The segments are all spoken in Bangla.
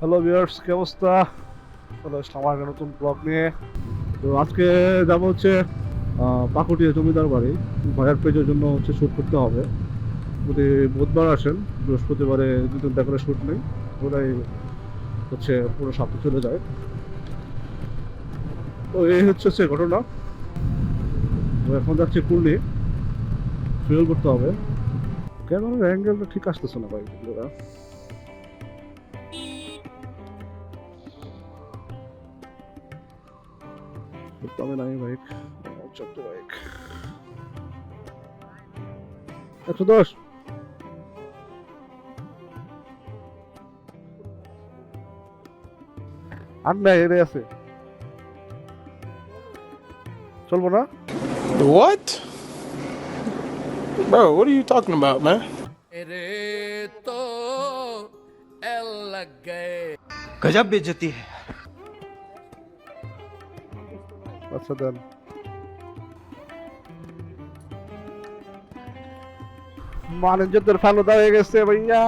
হ্যালো ভিউয়ার্স কি অবস্থা? চলে একটা নতুন ব্লগ নিয়ে। তো আজকে যাব হচ্ছে পাকুটিয়া জমিদার বাড়ি। ভয়ার পেজের জন্য হচ্ছে শ্যুট করতে হবে। যদি বুধবার আসেন, বৃহস্পতিবারে দু তিনটা করে শ্যুট নেই। ওরাই হচ্ছে পুরো সপ্তাহ চলে যায়। তো এই হচ্ছে সে ঘটনা। তো এখন যাচ্ছে পুরলি ফিল করতে হবে। ক্যামেরার অ্যাঙ্গেলটা ঠিক আসতেছে না ভাই ভিডিওটা তবে নাই বাইক চোদ্দ বাইক একশো দশ আর নাই এরে আছে চলবো না What? Bro, what are you talking about, man? रे तो एल लग गए गजब बेइज्जती है আচ্ছা দেন। মানুষজনদের ফালুদা হয়ে গেছে ভাইয়া।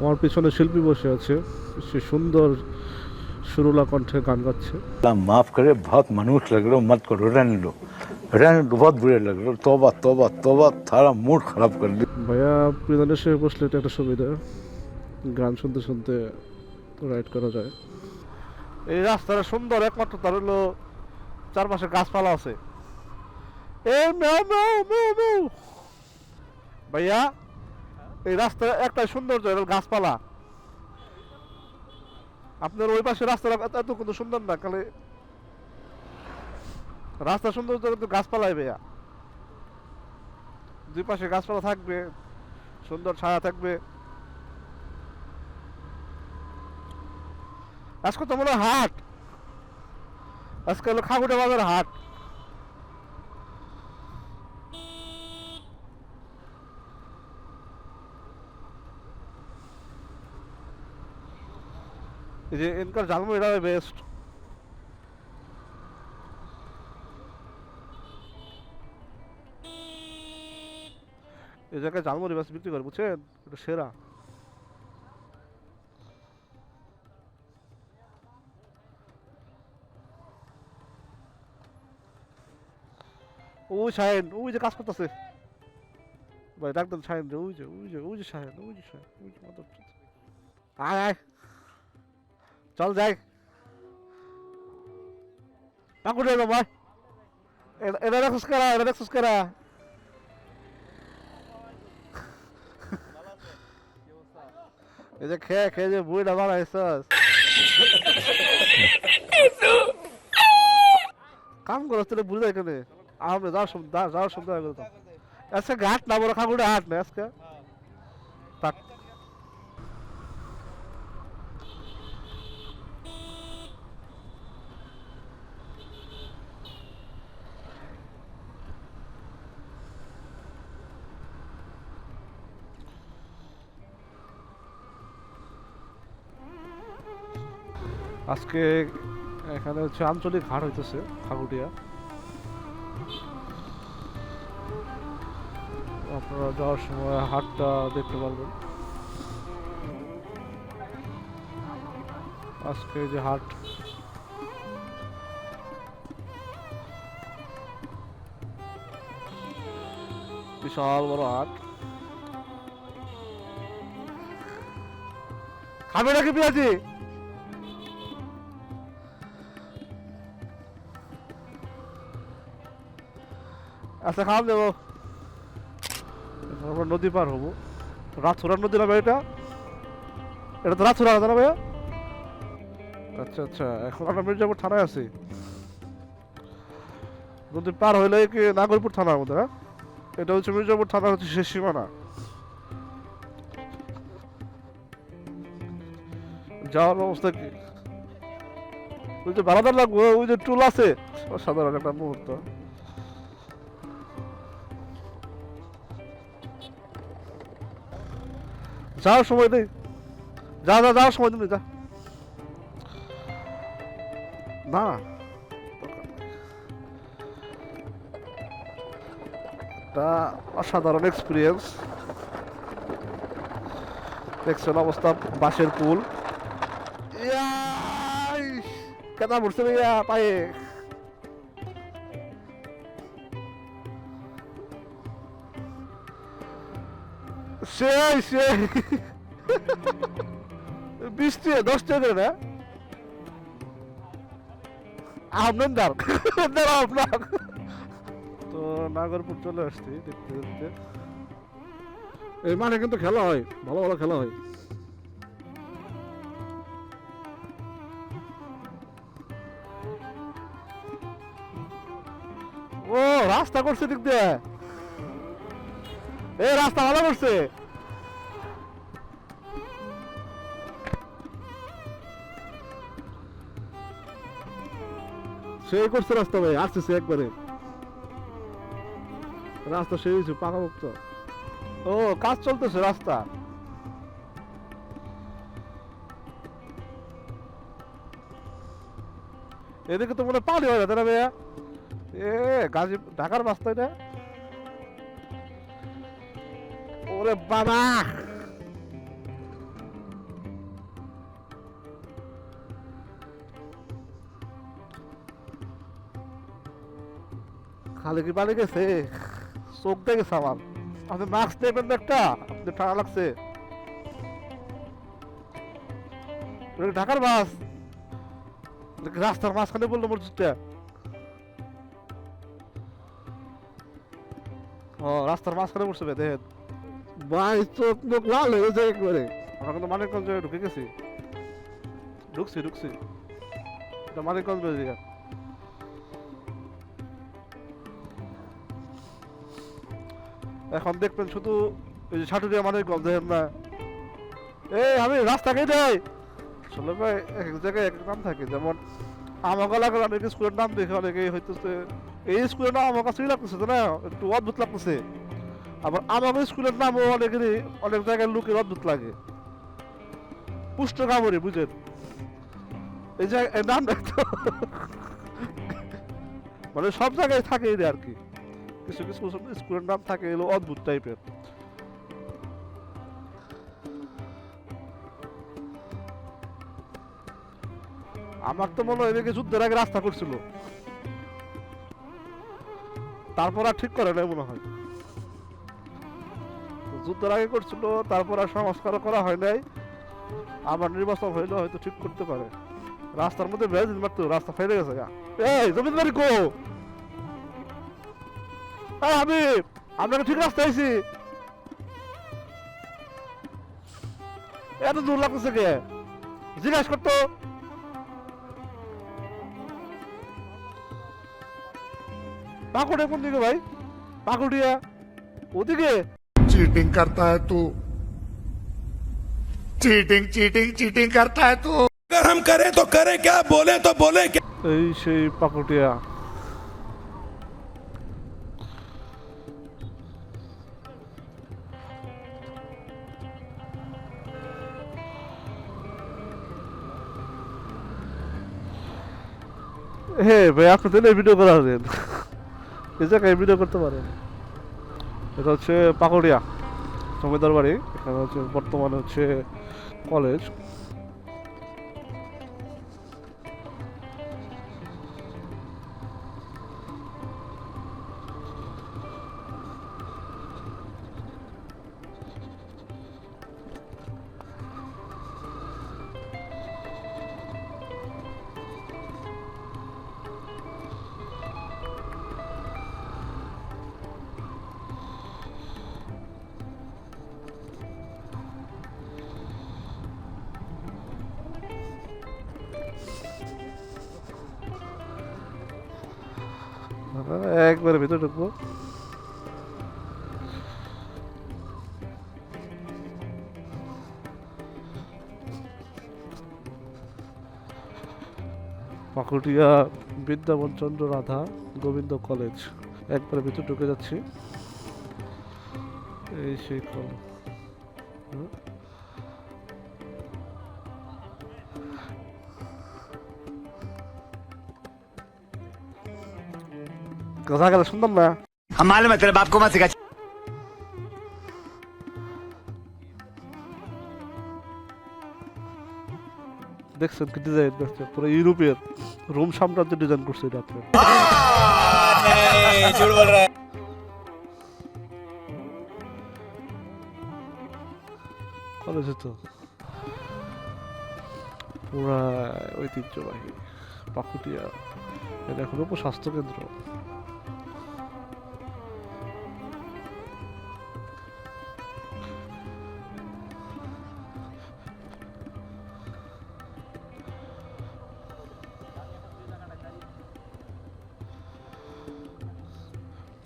আমার পিছনে শিল্পী বসে আছে। সে সুন্দর সুরলা কণ্ঠে গান গাচ্ছে। মাফ করে বহুত মানুষ লাগল মত করো রেন লোক करो रहने दो रहने दो बहुत बुरे लग रहे हो तोबा तोबा तोबा थारा मूड खराब कर दिया ভাইয়া প্রিজনে সে বসলে এটা একটা সুবিধা গান শুনতে শুনতে রাইড করা যায় এই রাস্তাটা সুন্দর একমাত্র তার হলো চারপাশে গাছপালা আছে এ মেও মেও মেও মেও ভাইয়া এই রাস্তা একটা সৌন্দর্য এটা হলো গাছপালা আপনার ওই পাশে রাস্তাটা এত- এত কিন্তু সুন্দর না কালে রাস্তা সৌন্দর্য কিন্তু গাছপালাই ভাইয়া। দুই পাশে গাছপালা থাকবে, সুন্দর ছায়া থাকবে। আজকে তো মনে হাট। আজকে হলো খাগুড়া বাজার হাট। এই যে এনকার ঝালমুড়িটা বেস্ট এই জায়গায় ঝালমুড়ি মাছ বিক্রি করে বুঝছেন এটা সেরা ওই শাহেন ওই যে কাজ করতেছে ভাই ডাকতেন শাহেন রে ওই যে ওই যে ওই যে শাহেন ওই যে শাহেন ওই যে আয় চল যাই ভাই এটা- দেখছিস কারা এটা দেখছিস এই যে খেয়ে খেয়ে যে বুড়িটা বানাইছস কাম করস তাহলে বুঝলে এখানে। আমরা যাওয়ার সময় যাওয়ার সময় আজকে ঘাট না বড় খাগুড়ে হাট না, আজকে? থাক আজকে এখানে হচ্ছে আঞ্চলিক হাট হইতেছে, খাগুটিয়া। আপনারা যাওয়ার সময় হাটটা দেখতে পারবেন। আজকে যে হাট, বিশাল বড় হাট। খাবে নাকি পেঁয়াজি? আচ্ছা খাওয়ান দেবো আমরা নদী পার হব। রাতছড়া নদী না এটা? এটা তো রাতছড়া না ভাইয়া? আচ্ছা আচ্ছা এখন আমরা মির্জাপুর থানায় আছি। নদী পার হইলে কি নাগরপুর থানার মধ্যে হ্যাঁ? এটা হচ্ছে মির্জাপুর থানা হচ্ছে শেষ সীমানা। যাওয়ার অবস্থা কি? ওই যে বারাদার লাগবো, ওই যে টুল আছে। সাধারণ একটা মুহূর্ত। যাওয়ার সময় নেই যা যা যাওয়ার সময় তুমি যা। না। অসাধারণ এক্সপিরিয়েন্স দেখছেন অবস্থা বাসের পুল। কেনা ভরছে ভাইয়া পায়ে। সেই সেই। বৃষ্টি দশ টাকা না? আপনার দার দাঁড়া আপনার। তো নাগরপুর চলে আসছি দেখতে দেখতে। এই মাঠে কিন্তু খেলা হয় ভালো ভালো খেলা হয়। ও রাস্তা করছে দিক দিয়ে। এই রাস্তা ভালো করছে। সেই করছে রাস্তা ভাই, আসতেছে একবারে। রাস্তা সেই হয়েছে, পাকামুক্ত। ও, কাজ চলতেছে রাস্তা। এদিকে তো মনে পানি হয় না ভাইয়া? এ গাজী ঢাকার রাস্তায় না? ওরে বাবা! খালি কি পানি গেছে? চোখ গেছে আমার আপনি মাস্ক নেবেন না একটা? আপনি ঠান্ডা লাগছে। ঢাকার বাস? রাস্তার মাঝখানে বলল মসজিদটা? ও রাস্তার মাঝখানে বসে দেখেন। ভাই চোখ মুখ লাল হয়ে গেছে একবারে। আমরা কিন্তু মানিকগঞ্জে ঢুকে গেছি। ঢুকছি ঢুকছি। এটা মানিকগঞ্জ জায়গা। এখন দেখবেন শুধু ওই যে সাটুরিয়া মানিকগঞ্জ দেখেন না। এই, আমি রাস্তা কে দেয় আসলে ভাই, এক এক জায়গায় এক এক নাম থাকে। যেমন আমাকে এলাকার অনেক স্কুলের নাম দেখে অনেকে হইতেছে, এই স্কুলের নাম আমার কাছেই লাগতেছে তো না একটু অদ্ভুত লাগতেছে। আবার আমাদের স্কুলের নামও অনেকেরই অনেক জায়গায় লোকের অদ্ভুত লাগে। পুষ্ট কামড়ি বুঝেন এই যে নাম নামটা মানে সব জায়গায় থাকে আর কি। কিছু কিছু স্কুলের নাম থাকে, এগুলো অদ্ভুত টাইপের। আমার তো মনে হয় যুদ্ধের আগে রাস্তা করছিল। তারপর আর ঠিক করে নাই মনে হয়। যুদ্ধের আগে করছিল, তারপর আর সংস্কার করা হয় নাই। আবার নির্বাচন হইলে হয়তো ঠিক করতে পারে। রাস্তার মধ্যে বেজিন মারতো, রাস্তা ফেলে গেছে। এই, জমিদারি কো? এই হাবিব আপনাকে ঠিক রাস্তা আইছি এত দূর লাগতেছে কে জিজ্ঞাসা করতো পাকুড়ে কোন দিকে ভাই পাকুড়িয়া ওদিকে चीटिंग करता है तू चीटिंग चीटिंग चीटिंग करता है तू अगर हम करें तो करें क्या बोले तो बोले क्या এই সেই পাকুটিয়া হে ভাই, আপনি তো ভিডিও করা দেন। এই জায়গায় ভিডিও করতে পারেন। এটা হচ্ছে পাকুড়িয়া সমেদার বাড়ি। এখানে হচ্ছে বর্তমানে হচ্ছে কলেজ একবারে ভিতরে ঢুকবো। পাকুটিয়া বৃন্দাবন চন্দ্র রাধা গোবিন্দ কলেজ। একবারে ভিতরে ঢুকে যাচ্ছি। এই সেই কল- কথা গেলে শুনতাম না। মালুম তোর বাপ কো মা শেখাচ্ছি দেখছেন কি ডিজাইন দেখছে পুরো ইউরোপের রোম সাম্রাজ্য ডিজাইন করছে এটা আপনার কলেজে তো পুরা ঐতিহ্যবাহী পাকুটিয়া। এটা এখন উপস্বাস্থ্য কেন্দ্র।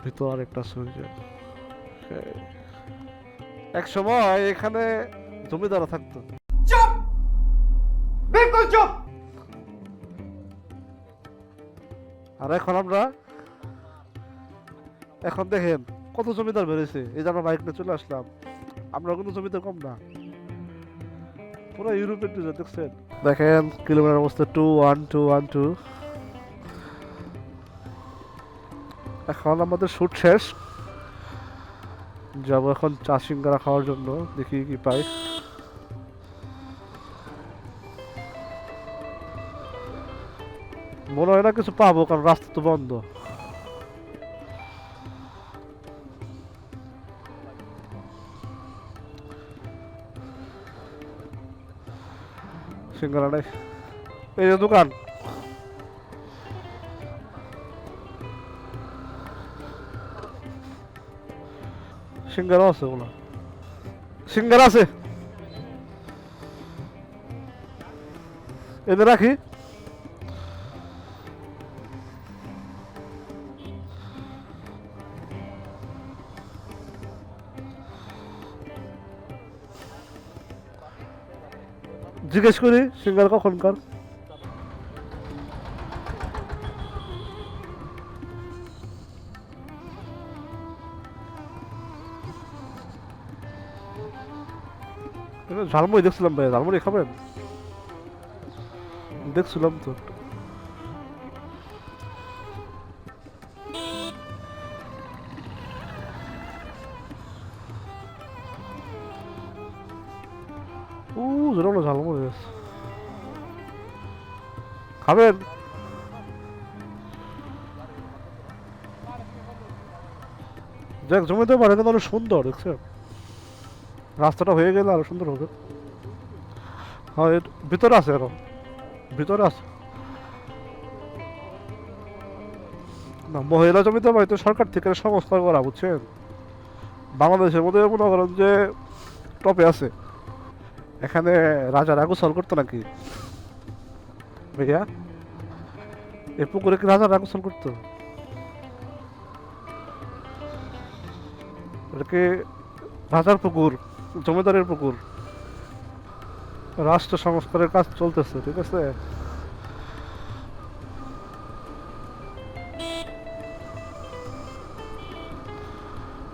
ভিতর আরেকটা এক সময় এখানে জমিদার থাকতো। চুপ! বিলকুল চুপ! আর এখন আমরা এখন দেখেন কত জমিদার বেড়েছে। এই যে আমরা বাইক নিয়ে চলে আসলাম। আমরা কোনো জমিদার কম না। পুরো ইউরোপের দেখছেন। দেখেন কিলোমিটার অবস্থা two one two one two এখন আমাদের শুট শেষ। যাব এখন চা সিঙ্গারা খাওয়ার জন্য, দেখি কি পাই। মনে হয় না কিছু পাবো, কারণ রাস্তা তো বন্ধ। সিঙ্গারা নাই। এই যে দোকান। সিঙ্গারা আছে ওগুলো সিঙ্গারা আছে এদের রাখি জিজ্ঞেস করি সিঙ্গার কখনকার ঝালমুড়ি দেখছিলাম ভাই, ঝালমুড়ি খাবেন? দেখছিলাম তো। ও খাবেন? দেখ জমিতে পারে অনেক সুন্দর, দেখছেন? রাস্তাটা হয়ে গেলে আরও সুন্দর হবে। হ্যাঁ এর ভিতরে আছে আরও। ভিতরে আছে। না, মহিলা জমিতে হয়তো সরকার থেকে সংস্কার করা, বুঝছেন? বাংলাদেশের মধ্যে মনে করেন যে টপে আছে। এখানে রাজারা গোসল করতো নাকি? ভাইয়া এ পুকুরে কি রাজারা গোসল করতো? এটা কি রাজার পুকুর? জমিদারের পুকুর রাষ্ট্র সংস্কারের কাজ চলতেছে ঠিক আছে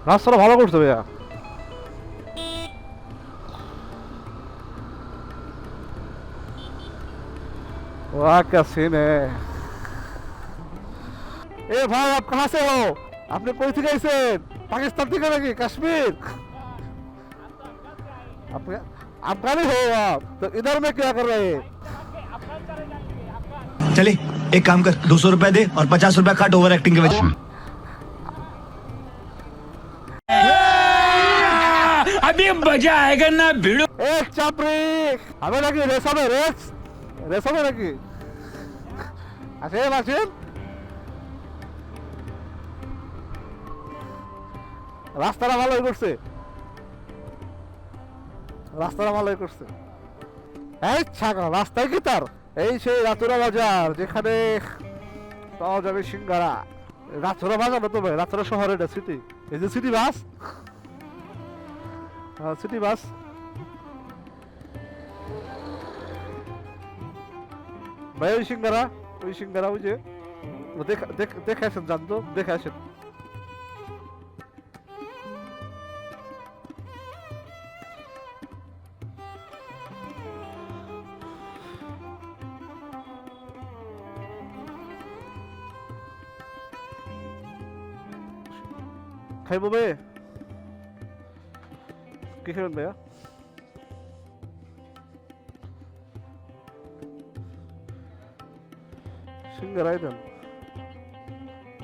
রাস্তাটা ভালো করছে ভাইয়া वाह क्या सीन है ए भाई आप कहाँ से हो आपने कोई थी कैसे पाकिस्तान थी करेंगे कश्मीर आप अफगानी हो आप तो इधर में क्या कर रहे हैं चले एक काम कर दो सौ रुपए दे और पचास रुपए काट ओवर एक्टिंग के वजह अभी मजा आएगा ना भिड़ो এ চাপরি হবে নাকি রেস হবে রেস রেস হবে নাকি আসেন আসেন রাস্তাটা ভালোই করছে রাস্তাটা ভালোই করছে। এই ছাগল, রাস্তায় কি তার? এই সেই রাতুরা বাজার, যেখানে পাওয়া যাবে সিঙ্গারা। রাতুরা বাজার না তো ভাই রাতুরা শহর এটা সিটি এই যে সিটি বাস সিটি বাস ভাই, ওই সিঙ্গারা ওই সিঙ্গারা, ওই যে দেখে আসেন, জানতো, দেখে আসেন। খাইবো বে কি খেলেন ভাইয়া? সিঙ্গার দেন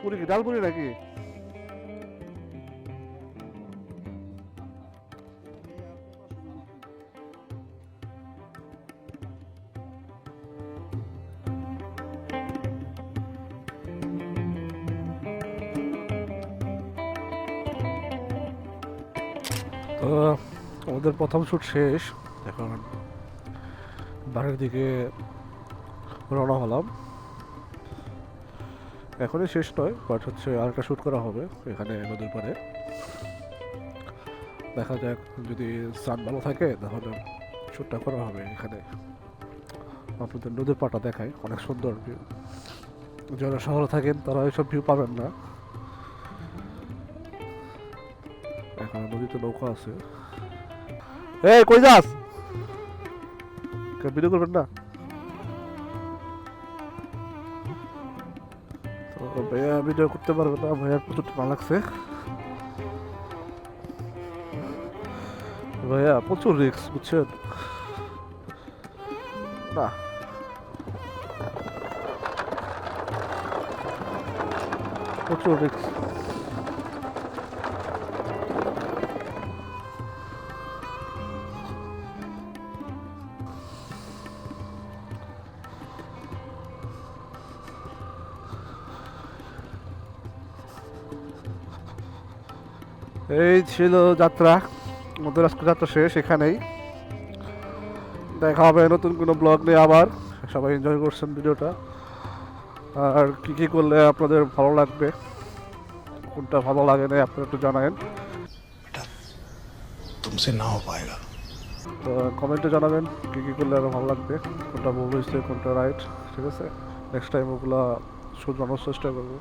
পুরি কি? ডাল পুরি নাকি? আমাদের প্রথম শ্যুট শেষ। এখন বাড়ির দিকে রওনা হলাম। এখনই শেষ নয় বাট হচ্ছে আরেকটা শ্যুট করা হবে এখানে নদীর পাড়ে। দেখা যাক যদি সান ভালো থাকে, তাহলে শ্যুটটা করা হবে এখানে। আপনাদের নদীর পাটা দেখায় অনেক সুন্দর ভিউ যারা শহরে থাকেন, তারা এইসব ভিউ পাবেন না। এখন নদীতে নৌকা আছে। এই, কই যাস? ভিডিও করবেন না? ভাইয়া ভিডিও করতে পারবে না, ভাইয়ার প্রচুর টাকা লাগছে। ভাইয়া, প্রচুর রিক্স বুঝছেন? না। প্রচুর রিক্স এই ছিল যাত্রা আমাদের আজকে যাত্রা শেষ এখানেই। দেখা হবে নতুন কোনো ব্লগ নিয়ে আবার। সবাই এনজয় করছেন ভিডিওটা। আর কী কী করলে আপনাদের ভালো লাগবে? কোনটা ভালো লাগে না আপনারা একটু জানাবেন তুমসে না হো তো কমেন্টে জানাবেন কী কী করলে আরও ভালো লাগবে কোনটা ভুল হয়েছে কোনটা রাইট ঠিক আছে? নেক্সট টাইম ওগুলো শুধরানোর চেষ্টা করব।